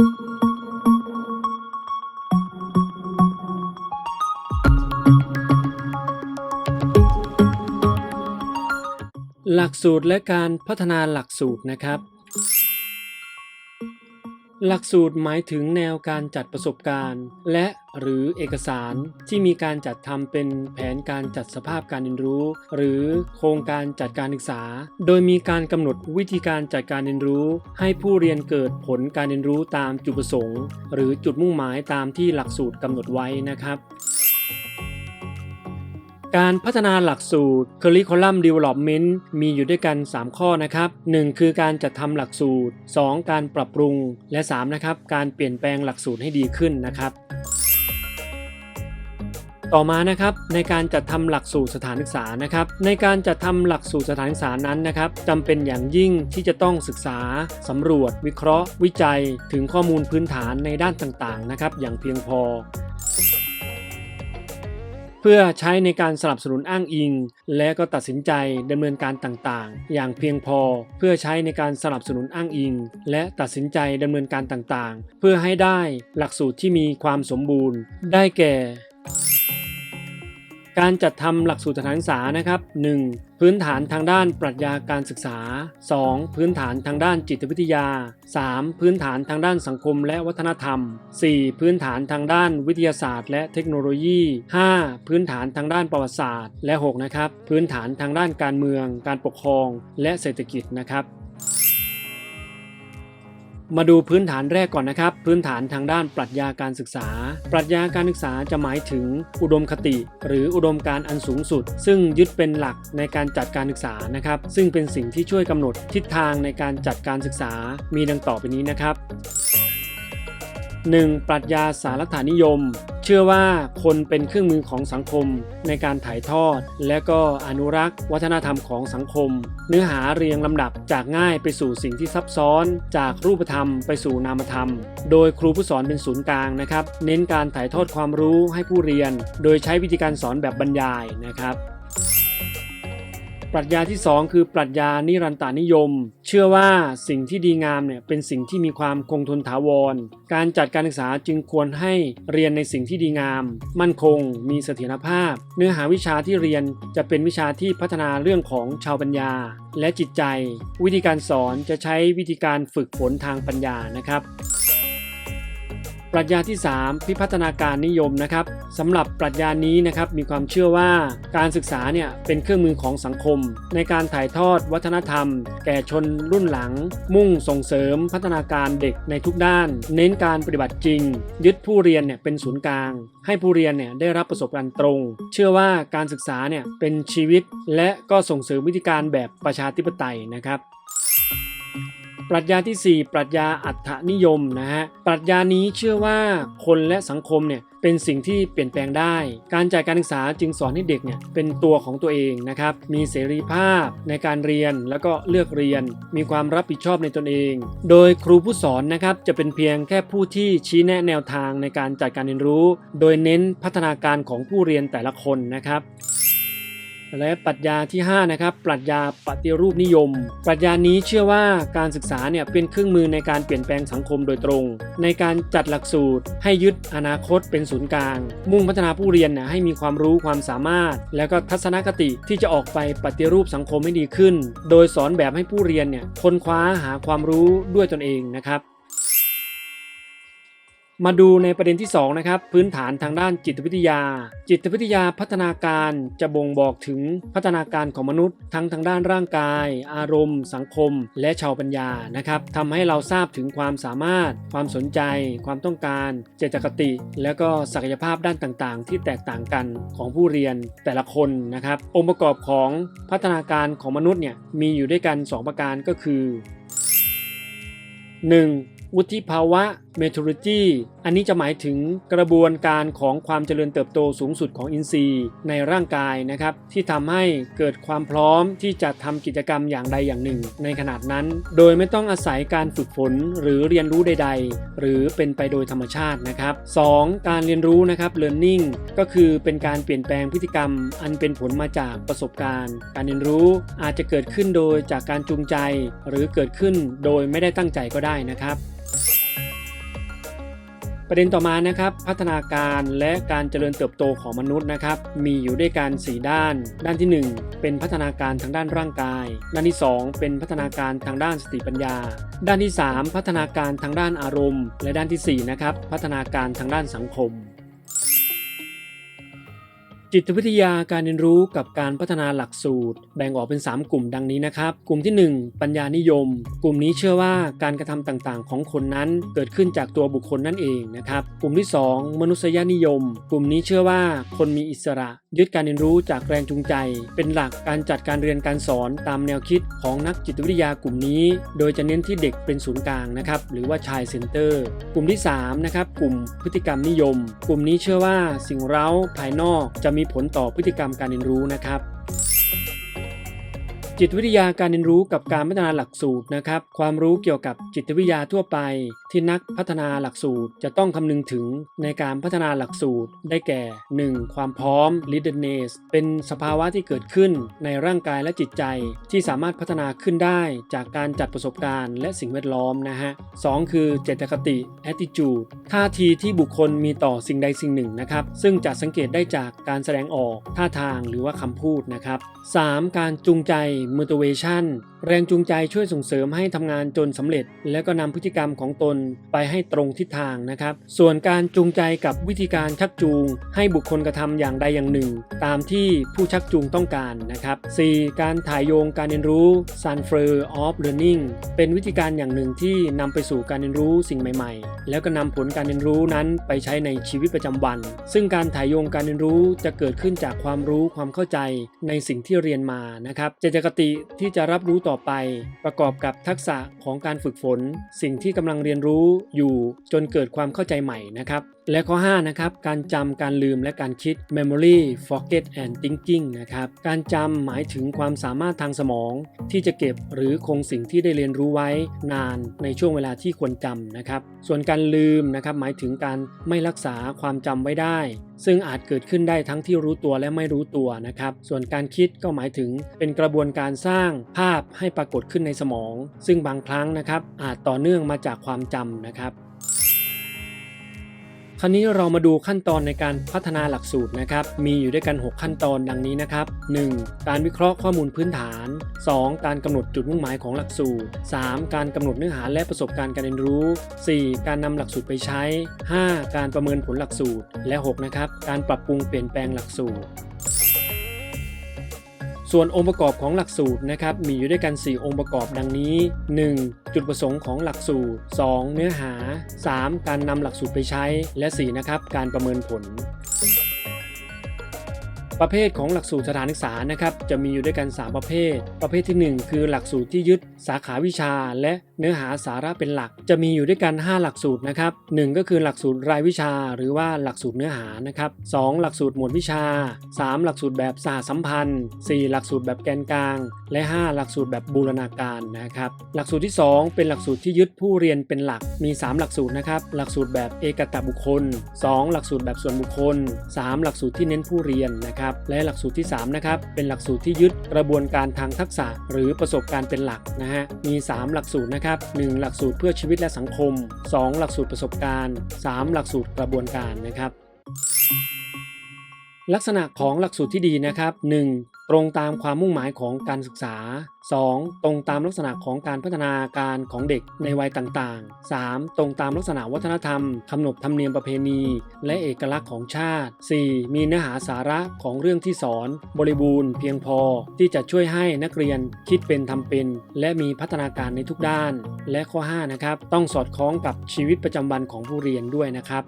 หลักสูตรและการพัฒนาหลักสูตรนะครับ หลักสูตรหมายถึงแนวการจัดประสบการณ์ และหรือเอกสารที่มีการจัดทำเป็นแผนการจัดสภาพการเรียนรู้ หรือโครงการจัดการศึกษา โดยมีการกำหนดวิธีการจัดการเรียนรู้ ให้ผู้เรียนเกิดผลการเรียนรู้ตามจุดประสงค์ หรือจุดมุ่งหมายตามที่หลักสูตรกำหนดไว้นะครับ การพัฒนาหลักสูตร Curriculum Development มีอยู่ด้วยกัน 3 ข้อนะครับ 1. คือการจัดทำหลักสูตร 2. การปรับปรุง และ 3. นะครับ การเปลี่ยนแปลงหลักสูตรให้ดีขึ้นนะครับต่อมานะครับในการจัดทำหลักสูตรสถานศึกษานะครับในการจัดทำหลักสูตรสถานศึกษานั้นนะครับจำเป็นอย่างยิ่งที่จะต้องศึกษาสำรวจ วิเคราะห์ วิจัย ถึงข้อมูลพื้นฐานในด้านต่างๆนะครับอย่างเพียงพอ เพื่อใช้ในการสนับสนุนอ้างอิง และก็ตัดสินใจดำเนินการต่างๆ อย่างเพียงพอ เพื่อใช้ในการสนับสนุนอ้างอิง และตัดสินใจดำเนินการต่างๆ เพื่อให้ได้หลักสูตรที่มีความสมบูรณ์ ได้แก่ การจัดทำหลักสูตรสถานศึกษานะครับ 1. พื้นฐานทางด้านปรัชญาการศึกษา 2. พื้นฐานทางด้านจิตวิทยา 3. พื้นฐานทางด้านสังคมและวัฒนธรรม 4. พื้นฐานทางด้านวิทยาศาสตร์ และเทคโนโลยี 5. พื้นฐานทางด้านประวัติศาสตร์ และ 6. นะครับ พื้นฐานทางด้านการเมือง การปกครอง และเศรษฐกิจนะครับ มาดูพื้นฐานแรกก่อนนะครับ พื้นฐานทางด้านปรัชญาการศึกษา ปรัชญาการศึกษาจะหมายถึงอุดมคติ หรืออุดมการอันสูงสุด ซึ่งยึดเป็นหลักในการจัดการศึกษานะครับ ซึ่งเป็นสิ่งที่ช่วยกำหนดทิศทางในการจัดการศึกษามีดังต่อไปนี้นะครับ 1. ปรัชญาสารฐานิยม เชื่อว่าคนเป็นเครื่องมือของสังคมในการถ่ายทอด และก็อนุรักษ์ วัฒนธรรมของสังคม เนื้อหาเรียงลำดับจากง่ายไปสู่สิ่งที่ซับซ้อน จากรูปธรรมไปสู่นามธรรม โดยครูผู้สอนเป็นศูนย์กลางนะครับ เน้นการถ่ายทอดความรู้ให้ผู้เรียน โดยใช้วิธีการสอนแบบบรรยายนะครับ ปรัชญาที่ 2 คือปรัชญานิรันตานิยม เชื่อว่าสิ่งที่ดีงามเนี่ยเป็นสิ่งที่มีความคงทนถาวร การจัดการศึกษาจึงควรให้เรียนในสิ่งที่ดีงาม มั่นคง มีเสถียรภาพ เนื้อหาวิชาที่เรียนจะเป็นวิชาที่พัฒนาเรื่องของชาวปัญญา และจิตใจ วิธีการสอนจะใช้วิธีการฝึกฝนทางปัญญานะครับ ปรัชญาที่ 3 พิพัฒนาการนิยมนะครับสำหรับปรัชญานี้นะครับมีความเชื่อว่าการศึกษาเนี่ยเป็นเครื่องมือของสังคม ในการถ่ายทอดวัฒนธรรม แก่ชนรุ่นหลัง มุ่งส่งเสริมพัฒนาการเด็กในทุกด้าน เน้นการปฏิบัติจริง ยึดผู้เรียนเนี่ยเป็นศูนย์กลาง ให้ผู้เรียนเนี่ยได้รับประสบการณ์ตรง เชื่อว่าการศึกษาเนี่ยเป็นชีวิต และก็ส่งเสริมวิธีการแบบประชาธิปไตยนะครับ ปรัชญาที่ 4 ปรัชญาอัตถนิยมนะฮะปรัชญานี้เชื่อว่าคนและสังคมเนี่ยเป็นสิ่งที่เปลี่ยนแปลงได้ การจัดการศึกษาจึงสอนให้เด็กเนี่ยเป็นตัวของตัวเองนะครับ มีเสรีภาพในการเรียนแล้วก็เลือกเรียน มีความรับผิดชอบในตนเอง โดยครูผู้สอนนะครับจะเป็นเพียงแค่ผู้ที่ชี้แนะแนวทางในการจัดการเรียนรู้ โดยเน้นพัฒนาการของผู้เรียนแต่ละคนนะครับ และปรัชญาที่ 5 นะครับ ปรัชญาปฏิรูปนิยม ปรัชญานี้เชื่อว่าการศึกษาเนี่ยเป็นเครื่องมือในการเปลี่ยนแปลงสังคมโดยตรง ในการจัดหลักสูตร ให้ยึดอนาคตเป็นศูนย์กลาง มุ่งพัฒนาผู้เรียนเนี่ยให้มีความรู้ความสามารถ แล้วก็ทัศนคติที่จะออกไปปฏิรูปสังคมให้ดีขึ้น โดยสอนแบบให้ผู้เรียนเนี่ยค้นคว้าหาความรู้ด้วยตนเองนะครับ มาดูในประเด็นที่2นะครับพื้นฐานทางด้านจิตวิทยา จิตวิทยาพัฒนาการจะบ่งบอกถึงพัฒนาการของมนุษย์ ทั้งทางด้านร่างกาย อารมณ์ สังคม และชาวปัญญานะครับทำให้เราทราบถึงความสามารถ ความสนใจ ความต้องการ เจตคติ และก็ศักยภาพด้านต่างๆ ที่แตกต่างกันของผู้เรียนแต่ละคนนะครับ องค์ประกอบของพัฒนาการของมนุษย์เนี่ยมีอยู่ด้วยกัน 2 ประการก็คือ 1. วุฒิภาวะ maturity อันนี้จะหมายถึงกระบวนการของความเจริญเติบโตสูงสุดของอินทรีย์ในร่างกายนะครับ ที่ทำให้เกิดความพร้อมที่จะทำกิจกรรมอย่างใดอย่างหนึ่ง ในขนาดนั้น โดยไม่ต้องอาศัยการฝึกฝนหรือเรียนรู้ใด ๆ หรือเป็นไปโดยธรรมชาตินะครับ 2. การเรียนรู้นะครับ learning ก็คือเป็นการเปลี่ยนแปลงพฤติกรรม อันเป็นผลมาจากประสบการณ์ การเรียนรู้อาจจะเกิดขึ้นโดยจากการจูงใจ หรือเกิดขึ้นโดยไม่ได้ตั้งใจก็ได้นะครับ ประเด็นต่อมานะครับพัฒนาการและการเจริญเติบโตของมนุษย์นะครับมีอยู่ด้วยกัน4ด้าน ด้านที่ 1 เป็นพัฒนาการทางด้านร่างกาย ด้านที่ 2 เป็นพัฒนาการทางด้านสติปัญญา ด้านที่ 3 พัฒนาการทางด้านอารมณ์ และด้านที่4นะครับพัฒนาการทางด้านสังคม จิตวิทยาการเรียนรู้กับการพัฒนาหลักสูตร แบ่งออกเป็น 3 กลุ่มดังนี้นะครับ กลุ่มที่ 1 ปัญญานิยม กลุ่มนี้เชื่อว่าการกระทำต่างๆ ของคนนั้นเกิดขึ้นจากตัวบุคคลนั่นเองนะครับ กลุ่มที่ 2 มนุษยนิยม กลุ่มนี้เชื่อว่าคนมีอิสระ ยึดการเรียนรู้จากแรงจูงใจ เป็นหลักการจัดการเรียนการสอนตามแนวคิดของนักจิตวิทยากลุ่มนี้ โดยจะเน้นที่เด็กเป็นศูนย์กลางนะครับหรือว่าชายเซ็นเตอร์ กลุ่มที่3นะครับกลุ่มพฤติกรรมนิยม กลุ่มนี้เชื่อว่าสิ่งเร้าภายนอกจะมีีผลต่อพฤติกรรมการเรียนรู้นะครับ จิตวิทยาการเรียนรู้กับการพัฒนาหลักสูตรนะครับ ความรู้เกี่ยวกับจิตวิทยาทั่วไป ที่นักพัฒนาหลักสูตรจะต้องคำนึงถึงในการพัฒนาหลักสูตรได้แก่ 1. ความพร้อม readiness เป็นสภาวะที่เกิดขึ้นในร่างกายและจิตใจ ที่สามารถพัฒนาขึ้นได้จากการจัดประสบการณ์และสิ่งแวดล้อมนะฮะ 2. คือเจตคติ attitude ท่าทีที่บุคคลมีต่อสิ่งใดสิ่งหนึ่งนะครับ ซึ่งจะสังเกตได้จากการแสดงออกท่าทางหรือว่าคำพูดนะครับ 3. การจูงใจ motivation แรงจูงใจช่วยส่งเสริมให้ทำงานจนสำเร็จ แล้วก็นำพฤติกรรมของตนไปให้ตรงทิศทางนะครับ ส่วนการจูงใจกับวิธีการชักจูง ให้บุคคลกระทำอย่างใดอย่างหนึ่ง ตามที่ผู้ชักจูงต้องการนะครับ 4. การถ่ายโยงการเรียนรู้ transfer of learning เป็นวิธีการอย่างหนึ่งที่นำไปสู่การเรียนรู้สิ่งใหม่ๆ แล้วก็นำผลการเรียนรู้นั้นไปใช้ในชีวิตประจำวัน ซึ่งการถ่ายโยงการเรียนรู้จะเกิดขึ้นจากความรู้ความเข้าใจในสิ่งที่เรียนมานะครับเจตคติที่จะรับรู้ต่อไป ประกอบกับทักษะของการฝึกฝน สิ่งที่กำลังเรียนรู้รู้อยู่จนเกิดความเข้าใจใหม่นะครับ และข้อ 5 นะครับ การจำการลืมและการคิด memory forget and thinking นะครับ การจำหมายถึงความสามารถทางสมอง ที่จะเก็บหรือคงสิ่งที่ได้เรียนรู้ไว้นานในช่วงเวลาที่ควรจำนะครับ ส่วนการลืมนะครับหมายถึงการไม่รักษาความจำไว้ได้ ซึ่งอาจเกิดขึ้นได้ทั้งที่รู้ตัวและไม่รู้ตัวนะครับ ส่วนการคิดก็หมายถึงเป็นกระบวนการสร้างภาพให้ปรากฏขึ้นในสมอง ซึ่งบางครั้งนะครับอาจต่อเนื่องมาจากความจำนะครับ คราวนี้เรามาดูขั้นตอนในการพัฒนาหลักสูตรนะครับ มีอยู่ด้วยกัน 6 ขั้นตอนดังนี้นะครับ 1. การวิเคราะห์ข้อมูลพื้นฐาน 2. การกำหนดจุดมุ่งหมายของหลักสูตร 3. การกำหนดเนื้อหาและประสบการณ์การเรียนรู้ 4. การนำหลักสูตรไปใช้ 5. การประเมินผลหลักสูตร และ 6 นะครับ การปรับปรุงเปลี่ยนแปลงหลักสูตร ส่วนองค์ประกอบของหลักสูตรนะครับมีอยู่ด้วยกัน 4 องค์ประกอบดังนี้ 1. จุดประสงค์ของหลักสูตร 2. เนื้อหา 3. การนำหลักสูตรไปใช้ และ 4. นะครับการประเมินผล ประเภทของหลักสูตรสถานศึกษานะครับจะมีอยู่ด้วยกัน 3 ประเภท ประเภทที่ 1 คือหลักสูตรที่ยึดสาขาวิชา และเนื้อหาสาระเป็นหลัก จะมีอยู่ด้วยกัน 5 หลักสูตรนะครับ1ก็คือหลักสูตรรายวิชา หรือว่าหลักสูตรเนื้อหานะครับ2หลักสูตรหมวดวิชา 3 หลักสูตรแบบสหสัมพันธ์ 4 หลักสูตรแบบแกนกลาง และ 5 หลักสูตรแบบบูรณาการนะครับหลักสูตรที่ 2 เป็นหลักสูตรที่ยึดผู้เรียนเป็นหลักมี 3 หลักสูตรนะครับหลักสูตรแบบเอกตบุคคล 2 หลักสูตรแบบส่วนบุคคล 3 หลักสูตรที่เน้นผู้เรียนนะครับและหลักสูตรที่ 3 นะครับ เป็นหลักสูตรที่ยึดกระบวนการทางทักษะ หรือประสบการณ์เป็นหลักนะฮะ มี 3 หลักสูตรนะครับ 1 หลักสูตรเพื่อชีวิตและสังคม 2 หลักสูตรประสบการณ์ 3 หลักสูตรกระบวนการนะครับลักษณะของหลักสูตรที่ดีนะครับ 1. ตรงตามความมุ่งหมายของการศึกษา 2. ตรงตามลักษณะของการพัฒนาการของเด็กในวัยต่างๆ 3. ตรงตามลักษณะวัฒนธรรมขนบธรรมเนียมประเพณี และเอกลักษณ์ของชาติ 4. มีเนื้อหาสาระของเรื่องที่สอน บริบูรณ์เพียงพอที่จะช่วยให้นักเรียนคิดเป็นทำเป็น และมีพัฒนาการในทุกด้าน และข้อ 5 นะครับ ต้องสอดคล้องกับชีวิตประจำวันของผู้เรียนด้วยนะครับ